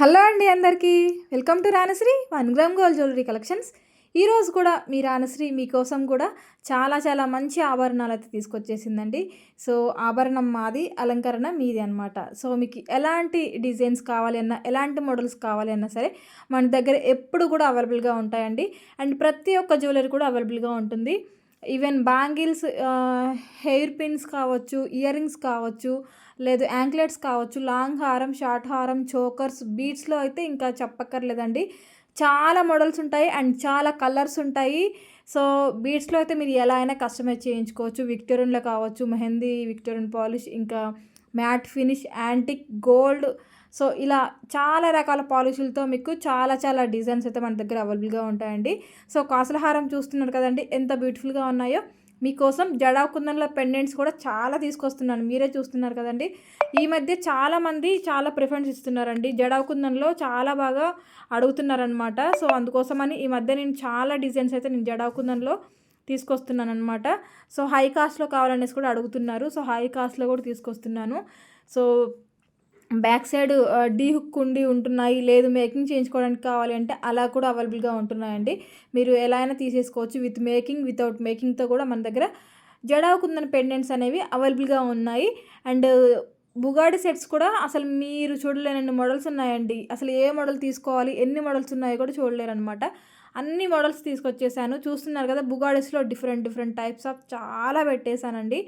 Hello అండి అందరికీ. Welcome to Ranasri one gram gold jewellery collections. ఈరోజు కూడా మీ రానశ్రీ మీకోసం కూడా చాలా చాలా మంచి ఆభరణాలు అయితే తీసుకొచ్చేసిందండి. సో ఆభరణం మాది అలంకరణ మీది అనమాట సో మీకు ఎలాంటి డిజైన్స్ కావాలి అన్నా ఎలాంటి మోడల్స్ కావాలి అన్నా సరే మన దగ్గర ఎప్పుడు కూడా అవైలబుల్గా ఉంటాయండి. అండ్ ప్రతి ఒక్క జ్యువెలరీ కూడా అవైలబుల్గా ఉంటుంది. ఈవెన్ బ్యాంగిల్స్ హెయిర్ పిన్స్ కావచ్చు ఇయర్ రింగ్స్ కావచ్చు లేదు యాంక్లెట్స్ కావచ్చు లాంగ్ హారం షార్ట్ హారం చోకర్స్ బీట్స్లో అయితే ఇంకా చెప్పక్కర్లేదండి. చాలా మోడల్స్ ఉంటాయి అండ్ చాలా కలర్స్ ఉంటాయి. సో బీట్స్లో అయితే మీరు ఎలా అయినా కస్టమైజ్ చేయించుకోవచ్చు. విక్టోరియన్లో కావచ్చు మెహందీ విక్టోరియన్ పాలిష్ ఇంకా matte finish antique gold. So ఇలా చాలా రకాల పాలిషులతో మీకు చాలా చాలా డిజైన్స్ అయితే మన దగ్గర అవైలబుల్గా ఉంటాయండి. సో కాసుల హారం చూస్తున్నారు కదండి ఎంత బ్యూటిఫుల్గా ఉన్నాయో. మీకోసం జడా కుందన్ల పెండెంట్స్ కూడా చాలా తీసుకొస్తున్నాను. మీరే చూస్తున్నారు కదండి. ఈ మధ్య చాలామంది చాలా ప్రిఫరెన్స్ ఇస్తున్నారండి. జడా కుందన్లో చాలా బాగా అడుగుతున్నారనమాట సో అందుకోసమని ఈ మధ్య నేను చాలా డిజైన్స్ అయితే నేను జడా కుందన్లో తీసుకొస్తున్నాను అనమాట సో హై కాస్ట్లో కావాలనేసి కూడా అడుగుతున్నారు. సో హై కాస్ట్లో కూడా తీసుకొస్తున్నాను. So back side D hook ఉండి ఉంటున్నాయి లేదు మేకింగ్ చేయించుకోవడానికి కావాలి అంటే అలా కూడా అవైలబుల్గా ఉంటున్నాయండి. మీరు ఎలా అయినా తీసేసుకోవచ్చు. విత్ మేకింగ్ వితౌట్ మేకింగ్తో కూడా మన దగ్గర జడావుకుందని పెండెంట్స్ అనేవి అవైలబుల్గా ఉన్నాయి. అండ్ బుగాడి సెట్స్ కూడా అసలు మీరు చూడలేనన్ని మోడల్స్ ఉన్నాయండి. అసలు ఏ మోడల్ తీసుకోవాలి ఎన్ని మోడల్స్ ఉన్నాయో కూడా చూడలేరు అనమాట అన్ని మోడల్స్ తీసుకొచ్చేసాను. చూస్తున్నారు కదా బుగాడిస్లో డిఫరెంట్ డిఫరెంట్ టైప్స్ ఆఫ్ చాలా పెట్టేశానండి.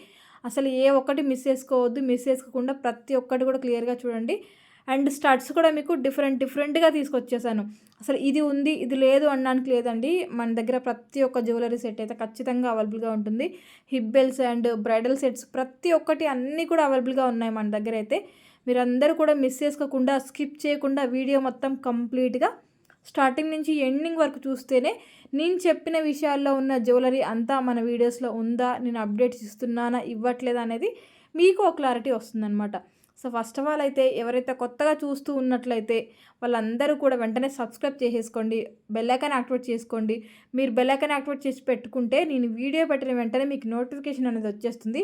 అసలు ఏ ఒక్కటి మిస్ చేసుకోవద్దు మిస్ చేసుకోకుండా ప్రతి ఒక్కటి కూడా క్లియర్గా చూడండి. అండ్ స్టడ్స్ కూడా మీకు డిఫరెంట్ డిఫరెంట్గా తీసుకొచ్చేసాను. అసలు ఇది ఉంది ఇది లేదు అనడానికి లేదండి. మన దగ్గర ప్రతి ఒక్క జ్యువెలరీ సెట్ అయితే ఖచ్చితంగా అవైలబుల్గా ఉంటుంది. హిబ్బెల్స్ అండ్ బ్రైడల్ సెట్స్ ప్రతి ఒక్కటి అన్నీ కూడా అవైలబుల్గా ఉన్నాయి మన దగ్గర అయితే. మీరందరూ కూడా మిస్ చేసుకోకుండా స్కిప్ చేయకుండా వీడియో మొత్తం కంప్లీట్గా స్టార్టింగ్ నుంచి ఎండింగ్ వరకు చూస్తేనే నేను చెప్పిన విషయాల్లో ఉన్న జ్యువెలరీ అంతా మన వీడియోస్లో ఉందా? నేను అప్డేట్స్ ఇస్తున్నానా? ఇవ్వట్లేదా? అనేది మీకు ఒక క్లారిటీ వస్తుందన్నమాట. సో ఫస్ట్ ఆఫ్ ఆల్ అయితే ఎవరైతే కొత్తగా చూస్తూ ఉన్నట్లయితే వాళ్ళందరూ కూడా వెంటనే సబ్స్క్రైబ్ చేసేసుకోండి బెల్లైకాన్ యాక్టివేట్ చేసుకోండి. మీరు బెల్లైకాన్ యాక్టివేట్ చేసి పెట్టుకుంటే నేను వీడియో పెట్టిన వెంటనే మీకు నోటిఫికేషన్ అనేది వచ్చేస్తుంది.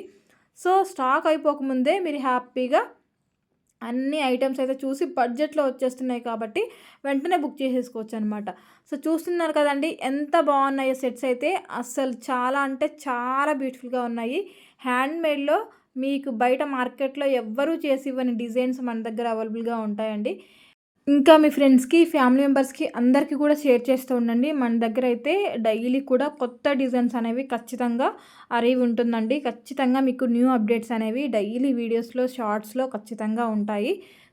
సో స్టాక్ అయిపోకముందే మీరు హ్యాపీగా అన్ని ఐటమ్స్ అయితే చూసి బడ్జెట్లో వచ్చేస్తున్నాయి కాబట్టి వెంటనే బుక్ చేసేసుకోవచ్చు అనమాట సో చూస్తున్నారు కదండి ఎంత బాగున్నాయో సెట్స్ అయితే. అస్సలు చాలా అంటే చాలా బ్యూటిఫుల్గా ఉన్నాయి. హ్యాండ్మేడ్లో మీకు బయట మార్కెట్లో ఎవ్వరూ చేసి ఇవ్వని డిజైన్స్ మన దగ్గర అవైలబుల్గా ఉంటాయండి. ఇంకా మీ ఫ్రెండ్స్కి ఫ్యామిలీ మెంబర్స్కి అందరికీ కూడా షేర్ చేస్తూ ఉండండి. మన దగ్గర అయితే డైలీ కూడా కొత్త డిజైన్స్ అనేవి ఖచ్చితంగా అరేవి ఉంటుందండి. ఖచ్చితంగా మీకు న్యూ అప్డేట్స్ అనేవి డైలీ వీడియోస్లో షార్ట్స్లో ఖచ్చితంగా ఉంటాయి.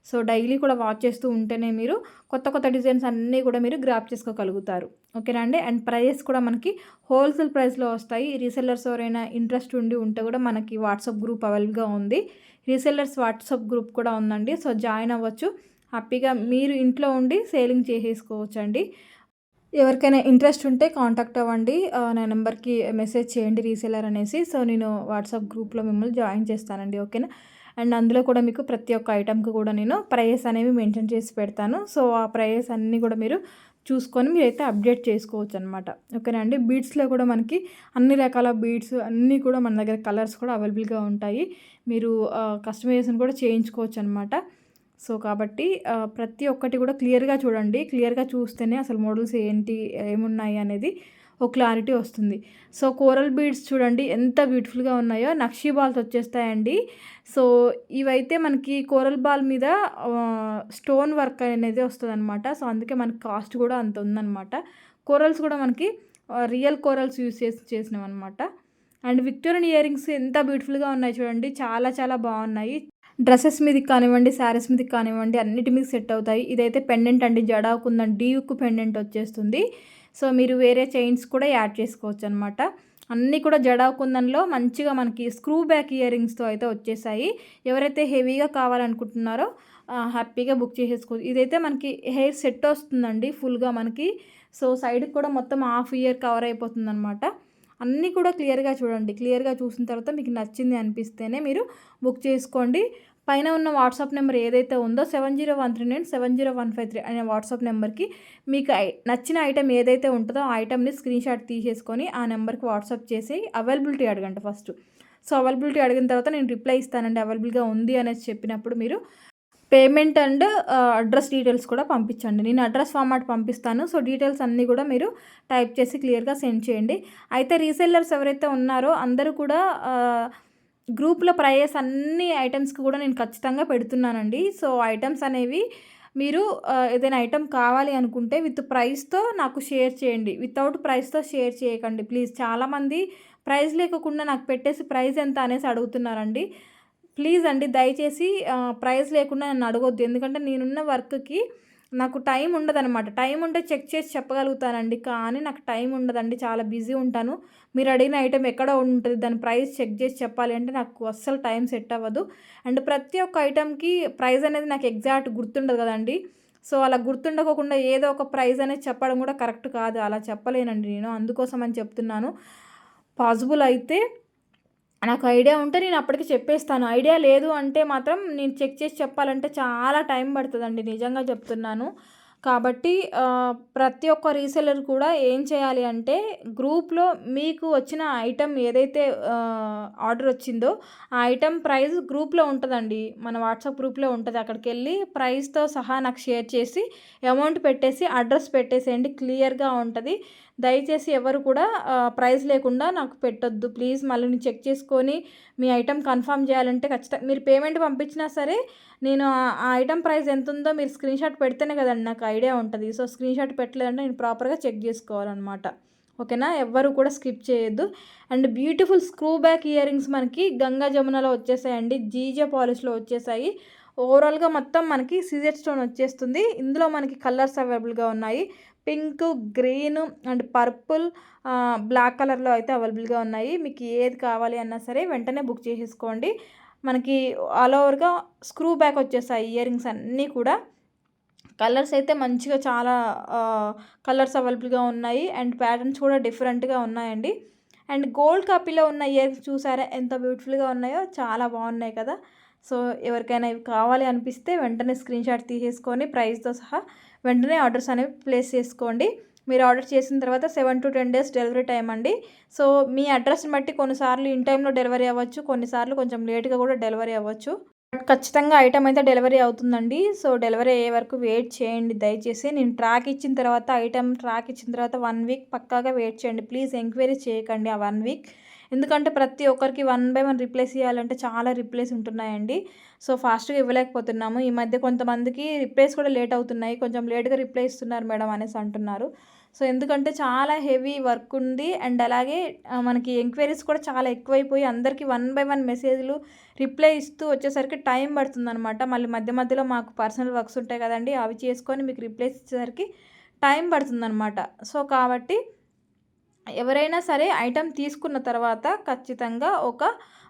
సో డైలీ కూడా వాచ్ చేస్తూ ఉంటేనే మీరు కొత్త కొత్త డిజైన్స్ అన్నీ కూడా మీరు గ్రాప్ చేసుకోగలుగుతారు. ఓకేనా అండి? అండ్ ప్రైజెస్ కూడా మనకి హోల్సేల్ ప్రైస్లో వస్తాయి. రీసెల్లర్స్ ఎవరైనా ఇంట్రెస్ట్ ఉండి ఉంటే కూడా మనకి వాట్సాప్ గ్రూప్ అవైలబుల్గా ఉంది. రీసెల్లర్స్ వాట్సాప్ గ్రూప్ కూడా ఉందండి. సో జాయిన్ అవ్వచ్చు. హ్యాపీగా మీరు ఇంట్లో ఉండి సేలింగ్ చేసేసుకోవచ్చండి. ఎవరికైనా ఇంట్రెస్ట్ ఉంటే కాంటాక్ట్ అవ్వండి. నా నెంబర్కి మెసేజ్ చేయండి రీసేలర్ అనేసి. సో నేను వాట్సాప్ గ్రూప్లో మిమ్మల్ని జాయిన్ చేస్తానండి. ఓకేనా? అండ్ అందులో కూడా మీకు ప్రతి ఒక్క ఐటమ్కి కూడా నేను ప్రైస్ అనేవి మెన్షన్ చేసి పెడతాను. సో ఆ ప్రైస్ అన్నీ కూడా మీరు చూసుకొని మీరైతే అప్డేట్ చేసుకోవచ్చు అనమాట ఓకేనా అండి? బీడ్స్లో కూడా మనకి అన్ని రకాల బీడ్స్ అన్నీ కూడా మన దగ్గర కలర్స్ కూడా అవైలబుల్గా ఉంటాయి. మీరు కస్టమైజేషన్ కూడా చేయించుకోవచ్చు అనమాట సో కాబట్టి ప్రతి ఒక్కటి కూడా క్లియర్గా చూడండి. క్లియర్గా చూస్తేనే అసలు మోడల్స్ ఏంటి ఏమున్నాయి అనేది ఒక క్లారిటీ వస్తుంది. సో కోరల్ బీడ్స్ చూడండి ఎంత బ్యూటిఫుల్గా ఉన్నాయో. నక్షీ బాల్స్ వచ్చేస్తాయండి. సో ఇవైతే మనకి కోరల్ బాల్ మీద స్టోన్ వర్క్ అనేది వస్తుంది అనమాట సో అందుకే మనకి కాస్ట్ కూడా అంత ఉందన్నమాట. కోరల్స్ కూడా మనకి రియల్ కోరల్స్ యూస్ చేసి చేసినాం అనమాట అండ్ విక్టోరియన్ ఇయర్ రింగ్స్ ఎంత బ్యూటిఫుల్గా ఉన్నాయి చూడండి. చాలా చాలా బాగున్నాయి. డ్రెస్సెస్ మీదకి కానివ్వండి శారీస్ మీదకి కానివ్వండి అన్నిటి మీద సెట్ అవుతాయి. ఇదైతే పెండెంట్ అండి. జడాకుందని డీయుక్ పెండెంట్ వచ్చేస్తుంది. సో మీరు వేరే చైన్స్ కూడా యాడ్ చేసుకోవచ్చు అనమాట అన్నీ కూడా జడాకుందంలో మంచిగా మనకి స్క్రూ బ్యాక్ ఇయర్ రింగ్స్తో అయితే వచ్చేసాయి. ఎవరైతే హెవీగా కావాలనుకుంటున్నారో హ్యాపీగా బుక్ చేసేసుకోవచ్చు. ఇదైతే మనకి హెయిర్ సెట్ వస్తుందండి ఫుల్గా మనకి. సో సైడ్కి కూడా మొత్తం హాఫ్ ఇయర్ కవర్ అయిపోతుంది అనమాట అన్నీ కూడా క్లియర్గా చూడండి. క్లియర్గా చూసిన తర్వాత మీకు నచ్చింది అనిపిస్తేనే మీరు బుక్ చేసుకోండి. పైన ఉన్న వాట్సాప్ నెంబర్ ఏదైతే ఉందో seven zero one three nine seven zero one five three అనే వాట్సాప్ నెంబర్కి మీకు నచ్చిన ఐటెం ఏదైతే ఉంటుందో ఆ ఐటెంని స్క్రీన్షాట్ తీసేసుకొని ఆ నెంబర్కి వాట్సాప్ చేసి అవైలబిలిటీ అడగండి ఫస్ట్. సో అవైలబిలిటీ అడిగిన తర్వాత నేను రిప్లై ఇస్తానండి. అవైలబుల్గా ఉంది అనేసి చెప్పినప్పుడు మీరు పేమెంట్ అండ్ అడ్రస్ డీటెయిల్స్ కూడా పంపించండి. నేను అడ్రస్ ఫార్మాట్ పంపిస్తాను. సో డీటెయిల్స్ అన్నీ కూడా మీరు టైప్ చేసి క్లియర్గా సెండ్ చేయండి. అయితే రీసెల్లర్స్ ఎవరైతే ఉన్నారో అందరూ కూడా గ్రూప్లో ప్రైస్ అన్ని ఐటమ్స్కి కూడా నేను ఖచ్చితంగా పెడుతున్నానండి. సో ఐటమ్స్ అనేవి మీరు ఏదైనా ఐటమ్ కావాలి అనుకుంటే విత్ ప్రైస్తో నాకు షేర్ చేయండి. వితౌట్ ప్రైస్తో షేర్ చేయకండి. ప్లీజ్ చాలామంది ప్రైస్ లేకుండా నాకు పెట్టేసి ప్రైస్ ఎంత అనేసి అడుగుతున్నారండి. ప్లీజ్ అండి దయచేసి ప్రైస్ లేకుండా నన్ను అడగొద్దు. ఎందుకంటే నేనున్న వర్క్కి నాకు టైం ఉండదనమాట టైం ఉంటే చెక్ చేసి చెప్పగలుగుతానండి. కానీ నాకు టైం ఉండదండి. చాలా బిజీ ఉంటాను. మీరు అడిగిన ఐటెం ఎక్కడ ఉంటుంది దాని ప్రైస్ చెక్ చేసి చెప్పాలి అంటే నాకు అస్సలు టైం సెట్ అవ్వదు. అండ్ ప్రతి ఒక్క ఐటెంకి ప్రైస్ అనేది నాకు ఎగ్జాక్ట్ గుర్తుండదు కదండి. సో అలా గుర్తుండకోకుండా ఏదో ఒక ప్రైజ్ అనేది చెప్పడం కూడా కరెక్ట్ కాదు. అలా చెప్పలేనండి నేను. అందుకోసం అని చెప్తున్నాను. పాసిబుల్ అయితే నాకు ఐడియా ఉంటే నేను అప్పటికి చెప్పేస్తాను. ఐడియా లేదు అంటే మాత్రం నేను చెక్ చేసి చెప్పాలంటే చాలా టైం పడుతుందండి నిజంగా చెప్తున్నాను. కాబట్టి ప్రతి ఒక్క రీసెలర్ కూడా ఏం చేయాలి అంటే గ్రూప్లో మీకు వచ్చిన ఐటెం ఏదైతే ఆర్డర్ వచ్చిందో ఆ ఐటెం ప్రైస్ గ్రూప్లో ఉంటుందండి. మన వాట్సాప్ గ్రూప్లో ఉంటుంది. అక్కడికి వెళ్ళి ప్రైస్తో సహా నాకు షేర్ చేసి అమౌంట్ పెట్టేసి అడ్రస్ పెట్టేసేయండి. క్లియర్గా ఉంటుంది. దయచేసి ఎవరు కూడా ప్రైస్ లేకుండా నాకు పెట్టొద్దు. ప్లీజ్ మళ్ళీ నేను చెక్ చేసుకొని మీ ఐటెం కన్ఫర్మ్ చేయాలంటే ఖచ్చితంగా మీరు పేమెంట్ పంపించినా సరే నేను ఆ ఐటెం ప్రైస్ ఎంత ఉందో మీరు స్క్రీన్ షాట్ పెడితేనే కదండి నాకు ఐడియా ఉంటుంది. సో స్క్రీన్ షాట్ పెట్టలేదంటే నేను ప్రాపర్గా చెక్ చేసుకోవాలన్నమాట. ఓకేనా? ఎవ్వరు కూడా స్కిప్ చేయొద్దు. And beautiful screw back ear rings మనకి గంగా జమునలో వచ్చేసాయండి. జీజే పాలిష్లో వచ్చేసాయి. ఓవరాల్గా మొత్తం మనకి సీజర్ స్టోన్ వచ్చేస్తుంది. ఇందులో మనకి కలర్స్ అవైలబుల్గా ఉన్నాయి. Pink green and purple black కలర్లో అయితే అవైలబుల్గా ఉన్నాయి. మీకు ఏది కావాలి అన్నా సరే వెంటనే బుక్ చేసేసుకోండి. మనకి ఆల్ ఓవర్గా స్క్రూ బ్యాక్ వచ్చేసాయి ఇయర్ రింగ్స్ అన్నీ కూడా. కలర్స్ అయితే మంచిగా చాలా కలర్స్ అవైలబుల్గా ఉన్నాయి అండ్ ప్యాటర్న్స్ కూడా డిఫరెంట్గా ఉన్నాయండి. అండ్ గోల్డ్ కాపీలో ఉన్న ఇయర్ చూసారా ఎంత బ్యూటిఫుల్గా ఉన్నాయో? చాలా బాగున్నాయి కదా. సో ఎవరికైనా ఇవి కావాలి అనిపిస్తే వెంటనే స్క్రీన్ షాట్ తీసేసుకొని ప్రైస్తో సహా వెంటనే ఆర్డర్స్ అనేవి ప్లేస్ చేసుకోండి. మీరు ఆర్డర్ చేసిన తర్వాత seven to ten days delivery time అండి. సో మీ అడ్రస్ని బట్టి కొన్నిసార్లు ఇన్ టైంలో డెలివరీ అవ్వచ్చు కొన్నిసార్లు కొంచెం లేట్గా కూడా డెలివరీ అవ్వచ్చు. ఖచ్చితంగా ఐటమ్ అయితే డెలివరీ అవుతుందండి. సో డెలివరీ అయ్యే వరకు వెయిట్ చేయండి దయచేసి. నేను ట్రాక్ ఇచ్చిన తర్వాత ఐటమ్ ట్రాక్ ఇచ్చిన తర్వాత వన్ వీక్ పక్కాగా వెయిట్ చేయండి. ప్లీజ్ ఎంక్వైరీ చేయకండి ఆ వన్ వీక్. ఎందుకంటే ప్రతి ఒక్కరికి వన్ బై వన్ రిప్లేస్ చేయాలంటే చాలా రిప్లేస్ ఉంటున్నాయండి. సో ఫాస్ట్గా ఇవ్వలేకపోతున్నాము. ఈ మధ్య కొంతమందికి రిప్లేస్ కూడా లేట్ అవుతున్నాయి. కొంచెం లేట్గా రిప్లై ఇస్తున్నారు మేడం అనేసి అంటున్నారు. సో ఎందుకంటే చాలా హెవీ వర్క్ ఉంది. అండ్ అలాగే మనకి ఎంక్వైరీస్ కూడా చాలా ఎక్కువైపోయి అందరికీ వన్ బై వన్ మెసేజ్లు రిప్లై ఇస్తూ వచ్చేసరికి టైం పడుతుంది అనమాట మళ్ళీ మధ్య మధ్యలో మాకు పర్సనల్ వర్క్స్ ఉంటాయి కదండి అవి చేసుకొని మీకు రిప్లై ఇచ్చేసరికి టైం పడుతుందనమాట సో కాబట్టి ఎవరైనా సరే ఐటెం తీసుకున్న తర్వాత ఖచ్చితంగా ఒక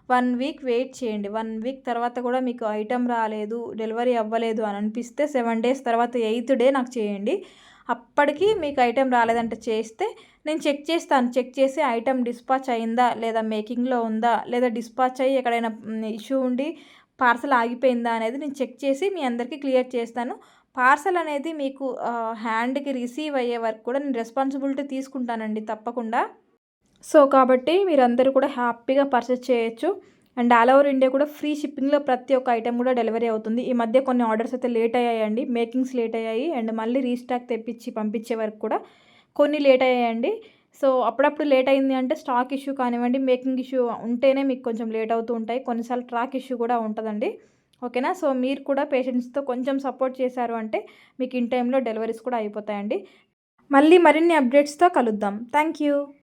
వన్ వీక్ వెయిట్ చేయండి. వన్ వీక్ తర్వాత కూడా మీకు ఐటెం రాలేదు డెలివరీ అవ్వలేదు అని అనిపిస్తే సెవెన్ డేస్ తర్వాత ఎయిత్ డే నాకు చేయండి. అప్పటికి మీకు ఐటెం రాలేదంటే చేస్తే నేను చెక్ చేస్తాను. చెక్ చేసి ఐటెం డిస్పాచ్ అయిందా లేదా మేకింగ్లో ఉందా లేదా డిస్పాచ్ అయ్యి ఎక్కడైనా ఇష్యూ ఉండి పార్సల్ ఆగిపోయిందా అనేది నేను చెక్ చేసి మీ అందరికీ క్లియర్ చేస్తాను. పార్సల్ అనేది మీకు హ్యాండ్కి రిసీవ్ అయ్యే వరకు కూడా నేను రెస్పాన్సిబిలిటీ తీసుకుంటానండి తప్పకుండా. సో కాబట్టి మీరందరూ కూడా హ్యాపీగా పర్చేస్ చేయొచ్చు. అండ్ ఆల్ ఓవర్ ఇండియా కూడా ఫ్రీ షిప్పింగ్లో ప్రతి ఒక్క ఐటెం కూడా డెలివరీ అవుతుంది. ఈ మధ్య కొన్ని ఆర్డర్స్ అయితే లేట్ అయ్యాయండి. మేకింగ్స్ లేట్ అయ్యాయి. అండ్ మళ్ళీ రీస్టాక్ తెప్పించి పంపించే వరకు కూడా కొన్ని లేట్ అయ్యాయండి. సో అప్పుడప్పుడు లేట్ అయింది అంటే స్టాక్ ఇష్యూ కానివ్వండి మేకింగ్ ఇష్యూ ఉంటేనే మీకు కొంచెం లేట్ అవుతూ ఉంటాయి. కొన్నిసార్లు ట్రాక్ ఇష్యూ కూడా ఉంటుందండి. ఓకేనా? సో మీరు కూడా పేషెంట్స్తో కొంచెం సపోర్ట్ చేశారు అంటే మీకు ఇన్ టైంలో డెలివరీస్ కూడా అయిపోతాయండి. మళ్ళీ మరిన్ని అప్డేట్స్తో కలుద్దాం. Thank you